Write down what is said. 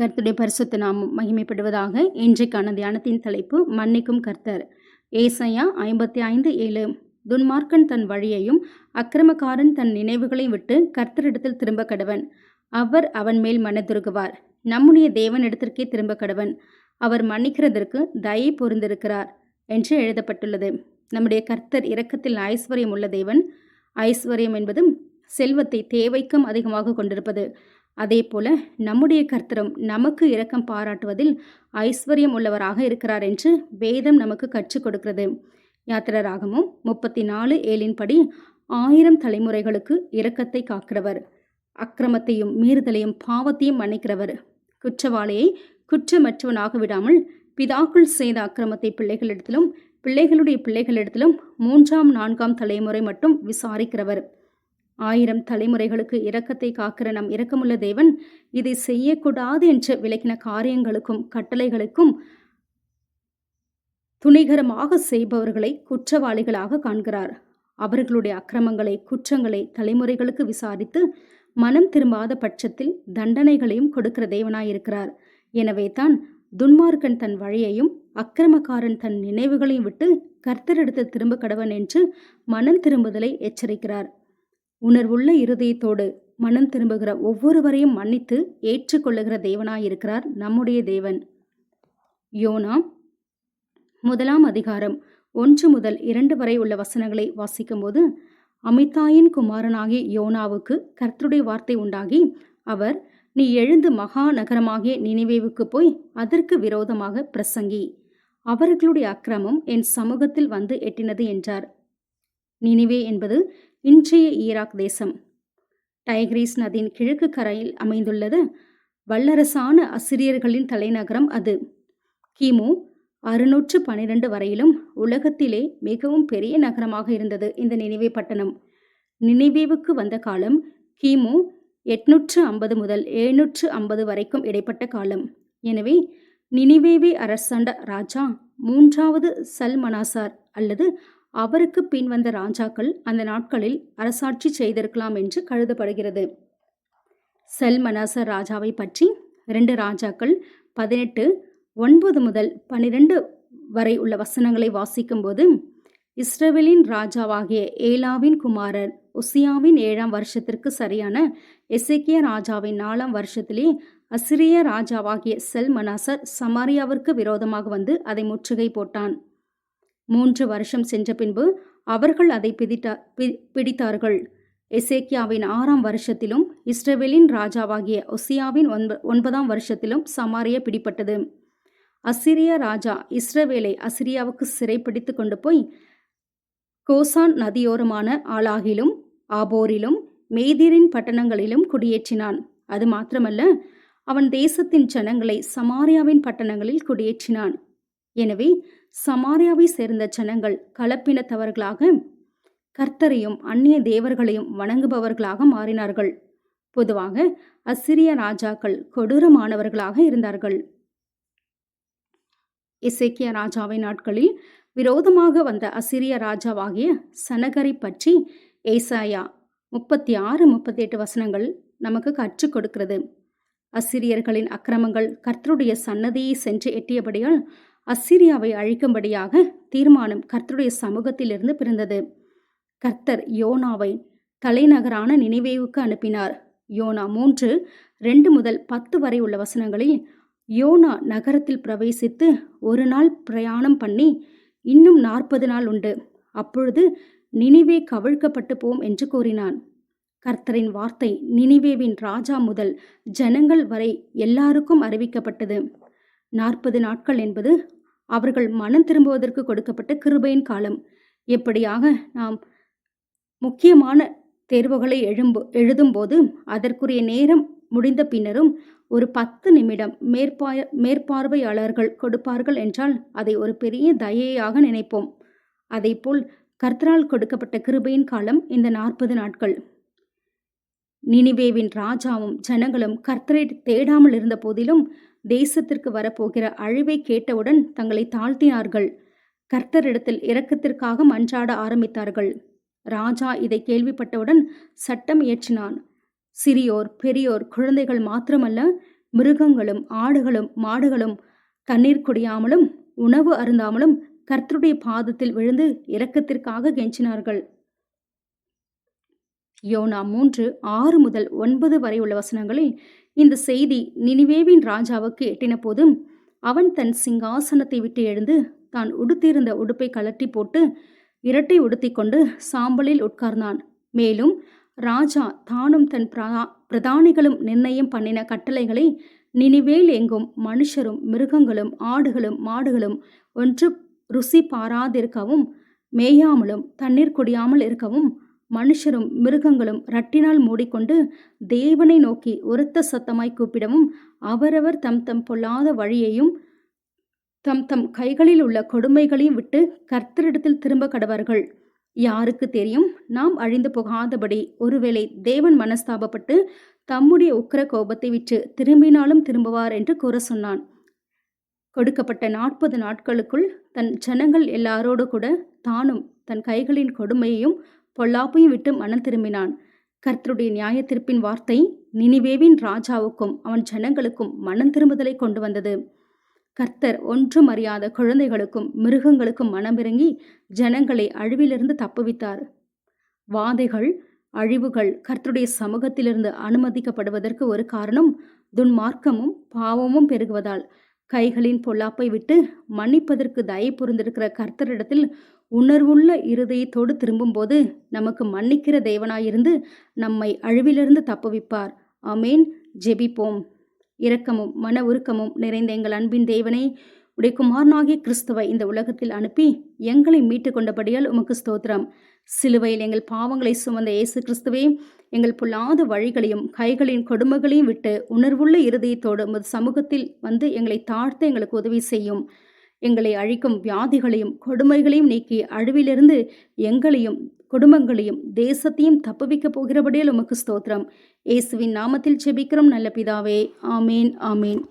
கர்த்துடைய பரிசுத்த நாமம் மகிமைப்படுவதாக இன்றைக்கான தியானத்தின் தலைப்பு மன்னிக்கும் கர்த்தர். ஏசையா ஐம்பத்தி ஐந்து ஏழு. துன்மார்க்கன் தன் வழியையும் அக்கிரமக்காரன் தன் நினைவுகளையும் விட்டு கர்த்தரிடத்தில் திரும்ப கடவன் அவர் அவன் மேல் மனதுருகுவார் நம்முடைய தேவனிடத்திற்கே திரும்ப கடவன் அவர் மன்னிக்கிறதற்கு தயை பொருந்திருக்கிறார் என்று எழுதப்பட்டுள்ளது. நம்முடைய கர்த்தர் இரக்கத்தில் ஐஸ்வர்யம் உள்ள தேவன். ஐஸ்வர்யம் என்பதும் செல்வத்தை தேவைக்கும் அதிகமாக கொண்டிருப்பது. அதே போல நம்முடைய கர்த்தரும் நமக்கு இரக்கம் பாராட்டுவதில் ஐஸ்வர்யம் உள்ளவராக இருக்கிறார் என்று வேதம் நமக்கு கற்றுக் கொடுக்கிறது. யாத்திரராகமும் முப்பத்தி நாலு ஏழின்படி ஆயிரம் தலைமுறைகளுக்கு இரக்கத்தை காக்கிறவர் அக்கிரமத்தையும் மீறுதலையும் பாவத்தையும் மன்னிக்கிறவர். குற்றவாளியை குற்றமற்றவனாக விடாமல் பிதாக்கள் செய்த அக்கிரமத்தை பிள்ளைகளிடத்திலும் பிள்ளைகளுடைய பிள்ளைகளிடத்திலும் மூன்றாம் நான்காம் தலைமுறை மட்டும் விசாரிக்கிறவர். ஆயிரம் தலைமுறைகளுக்கு இரக்கத்தை காக்கிற நம் இரக்கமுள்ள தேவன் இதை செய்யக்கூடாது என்று விளக்கின காரியங்களுக்கும் கட்டளைகளுக்கும் துணிகரமாக செய்பவர்களை குற்றவாளிகளாக காண்கிறார். அவர்களுடைய அக்கிரமங்களை குற்றங்களை தலைமுறைகளுக்கு விசாரித்து மனம் திரும்பாத பட்சத்தில் தண்டனைகளையும் கொடுக்கிற தேவனாயிருக்கிறார். எனவே தான் துன்மார்க்கன் தன் வழியையும் அக்கிரமக்காரன் தன் நினைவுகளையும் விட்டு கர்த்தரெடுத்து திரும்ப கடவன் என்று மனம் திரும்புதலை எச்சரிக்கிறார். உணர்வுள்ள இருதயத்தோடு மனம் திரும்புகிற ஒவ்வொருவரையும் மன்னித்து ஏற்றுக்கொள்ளுகிற தேவனாயிருக்கிறார் நம்முடைய தேவன். யோனா முதலாம் அதிகாரம் ஒன்று முதல் இரண்டு வரை உள்ள வசனங்களை வாசிக்கும்போது அமிதாயின் குமாரனாகிய யோனாவுக்கு கர்த்தருடைய வார்த்தை உண்டாகி அவர் நீ எழுந்து மகா நகரமாகிய நினைவேவுக்கு போய் அதற்கு விரோதமாக பிரசங்கி. அவர்களுடைய அக்கிரமம் என் சமூகத்தில் வந்து எட்டினது என்றார். நினிவே என்பது இன்றைய ஈராக் தேசம். டைக்ரீஸ் நதியின் கிழக்கு கரையில் அமைந்துள்ளது. வல்லரசான அசிரியர்களின் தலைநகரம் அது. கிமு அறுநூற்று பனிரெண்டு வரையிலும் உலகத்திலே மிகவும் பெரிய நகரமாக இருந்தது இந்த நினைவே பட்டணம். நினைவேவுக்கு வந்த காலம் கிமு எட்நூற்று ஐம்பது முதல் எழுநூற்று ஐம்பது வரைக்கும் இடைப்பட்ட காலம். எனவே நினைவேவி அரசாண்ட ராஜா மூன்றாவது சல்மனாசார் அல்லது அவருக்கு பின் வந்த ராஜாக்கள் அந்த நாட்களில் அரசாட்சி செய்திருக்கலாம் என்று கருதப்படுகிறது. செல்மனாசர் ராஜாவை பற்றி இரண்டு ராஜாக்கள் பதினெட்டு ஒன்பது முதல் பனிரெண்டு வரை உள்ள வசனங்களை வாசிக்கும்போது இஸ்ரேலின் ராஜாவாகிய ஏலாவின் குமாரர் ஒசியாவின் ஏழாம் வருஷத்திற்கு சரியான எசேக்கிய ராஜாவின் நாலாம் வருஷத்திலே அசிரிய ராஜாவாகிய செல்மனாசர் சமாரியாவிற்கு விரோதமாக வந்து அதை முற்றுகை போட்டான். மூன்று வருஷம் சென்ற பின்பு அவர்கள் அதை பிடித்தா பிடித்தார்கள். எசேக்கியாவின் ஆறாம் வருஷத்திலும் இஸ்ரேவேலின் ராஜாவாகிய ஒசியாவின் ஒன்ப ஒன்பதாம் வருஷத்திலும் சமாரியா பிடிப்பட்டது. அசிரிய ராஜா இஸ்ரவேலை அசிரியாவுக்கு சிறைப்பிடித்து கொண்டு போய் கோசான் நதியோரமான ஆளாகிலும் ஆபோரிலும் மேதிரின் பட்டணங்களிலும் குடியேற்றினான். அது மாத்திரமல்ல அவன் தேசத்தின் ஜனங்களை சமாரியாவின் பட்டணங்களில் குடியேற்றினான். எனவே சமாரியாவை சேர்ந்த ஜனங்கள் கலப்பினத்தவர்களாக கர்த்தரையும் அந்நிய தேவர்களையும் வணங்குபவர்களாக மாறினார்கள். பொதுவாக அசிரிய ராஜாக்கள் கொடூரமானவர்களாக இருந்தார்கள். இசைக்கிய ராஜாவின் நாட்களில் விரோதமாக வந்த அசிரிய ராஜாவாகிய சனகரை பற்றி ஏசாயா முப்பத்தி ஆறு முப்பத்தி எட்டு வசனங்கள் நமக்கு கற்றுக் கொடுக்கிறது. அசிரியர்களின் அக்கிரமங்கள் கர்த்தருடைய சன்னதியை சென்று எட்டியபடியால் அசிரியாவை அழிக்கும்படியாக தீர்மானம் கர்த்தருடைய சமூகத்திலிருந்து பிறந்தது. கர்த்தர் யோனாவை தலைநகரான நினைவேவுக்கு அனுப்பினார். யோனா மூன்று ரெண்டு முதல் பத்து வரை உள்ள வசனங்களில் யோனா நகரத்தில் பிரவேசித்து ஒரு நாள் பிரயாணம் பண்ணி இன்னும் நாற்பது நாள் உண்டு. அப்பொழுது நினிவே கவிழ்க்கப்பட்டு போம் என்று கூறினான். கர்த்தரின் வார்த்தை நினிவேவின் ராஜா முதல் ஜனங்கள் வரை எல்லாருக்கும் அறிவிக்கப்பட்டது. நாற்பது நாட்கள் என்பது அவர்கள் மனம் திரும்புவதற்கு கொடுக்கப்பட்ட கிருபையின் காலம். எப்படியாக நாம் முக்கியமான தேர்வுகளை எழும்பு எழுதும்போது அதற்குரிய நேரம் முடிந்த பின்னரும் ஒரு பத்து நிமிடம் மேற்பாய மேற்பார்வையாளர்கள் கொடுப்பார்கள் என்றால் அதை ஒரு பெரிய தயையாக நினைப்போம். போல் கர்த்தரால் கொடுக்கப்பட்ட கிருபையின் காலம் இந்த நாற்பது நாட்கள். நினிவேவின் ராஜாவும் ஜனங்களும் கர்த்தரை தேடாமல் இருந்த போதிலும் தேசத்திற்கு வரப்போகிற அழிவை கேட்டவுடன் தங்களை தாழ்த்தினார்கள். கர்த்தரிடத்தில் இரக்கத்திற்காக மன்றாட ஆரம்பித்தார்கள். ராஜா இதை கேள்விப்பட்டவுடன் சட்டம் இயற்றினான். சிறியோர் பெரியோர் குழந்தைகள் மாத்திரமல்ல மிருகங்களும் ஆடுகளும் மாடுகளும் தண்ணீர் குடியாமலும் உணவு அருந்தாமலும் கர்த்தருடைய பாதத்தில் விழுந்து இரக்கத்திற்காக கெஞ்சினார்கள். யோனா மூன்று ஆறு முதல் ஒன்பது வரை உள்ள வசனங்களில் இந்த செய்தி நினிவேவின் ராஜாவுக்கு எட்டின போதும் அவன் தன் சிங்காசனத்தை விட்டு எழுந்து தான் உடுத்தியிருந்த உடுப்பை கலட்டி போட்டு இரட்டை உடுத்தி கொண்டு சாம்பலில் உட்கார்ந்தான். மேலும் ராஜா தானும் தன் பிரதானிகளும் நிர்ணயம் பண்ணின கட்டளைகளை நினிவேல் எங்கும் மனுஷரும் மிருகங்களும் ஆடுகளும் மாடுகளும் ஒன்று ருசி பாராதிருக்கவும் மேயாமலும் தண்ணீர் குடியாமல் இருக்கவும் மனுஷரும் மிருகங்களும் ரட்டினால் மூடிக்கொண்டு தேவனை நோக்கி உரத்த சத்தமாய் கூப்பிடவும் அவரவர் தம் தம் பொல்லாத வழியையும் தம் தம் கைகளில் உள்ள கொடுமைகளையும் விட்டு கர்த்தரிடத்தில் திரும்ப கடவர்கள். யாருக்கு தெரியும்? நாம் அழிந்து போகாதபடி ஒருவேளை தேவன் மனஸ்தாபப்பட்டு தம்முடைய உக்கர கோபத்தை விற்று திரும்பினாலும் திரும்புவார் என்று கூற சொன்னான். கொடுக்கப்பட்ட நாற்பது நாட்களுக்குள் தன் ஜனங்கள் எல்லாரோடு கூட தானும் தன் கைகளின் கொடுமையையும் பொல்லாப்பையும் விட்டு மனம் திரும்பினான். கர்த்தருடைய நியாயத்திருப்பின் வார்த்தை நினிவேவின் ராஜாவுக்கும் அவன் ஜனங்களுக்கும் மனம் திரும்புதலை கொண்டு வந்தது. கர்த்தர் ஒன்றும் அறியாத குழந்தைகளுக்கும் மிருகங்களுக்கும் மனமிறங்கி ஜனங்களை அழிவிலிருந்து தப்புவித்தார். வாதைகள் அழிவுகள் கர்த்தருடைய சமூகத்திலிருந்து அனுமதிக்கப்படுவதற்கு ஒரு காரணம் துன்மார்க்கமும் பாவமும் பெருகுவதால். கைகளின் பொல்லாப்பை விட்டு மன்னிப்பதற்கு தயை புரிந்திருக்கிற கர்த்தரிடத்தில் உணர்வுள்ள இருதயத்தோடு திரும்பும்போது நமக்கு மன்னிக்கிற தேவனாயிருந்து நம்மை அழிவிலிருந்து தப்புவிப்பார். அமேன் ஜெபிப்போம். இரக்கமும் மன உருக்கமும் நிறைந்த எங்கள் அன்பின் தேவனை உடைய குமாரனாகிய கிறிஸ்துவை இந்த உலகத்தில் அனுப்பி எங்களை மீட்டு கொண்டபடியால் உமக்கு ஸ்தோத்திரம். சிலுவையில் எங்கள் பாவங்களை சுமந்த இயேசு கிறிஸ்துவே எங்கள் புல்லாத வழிகளையும் கைகளின் கொடுமைகளையும் விட்டு உணர்வுள்ள இருதயத்தோடு உமது சமூகத்தில் வந்து எங்களை தாழ்த்த எங்களுக்கு உதவி செய்யும். எங்களை அழிக்கும் வியாதிகளையும் கொடுமைகளையும் நீக்கி அழிவிலிருந்து எங்களையும் குடும்பங்களையும் தேசத்தையும் தப்புவிக்கப் போகிறபடியே உமக்கு ஸ்தோத்திரம். இயேசுவின் நாமத்தில் செபிக்கிறோம் நல்ல பிதாவே. ஆமேன் ஆமேன்.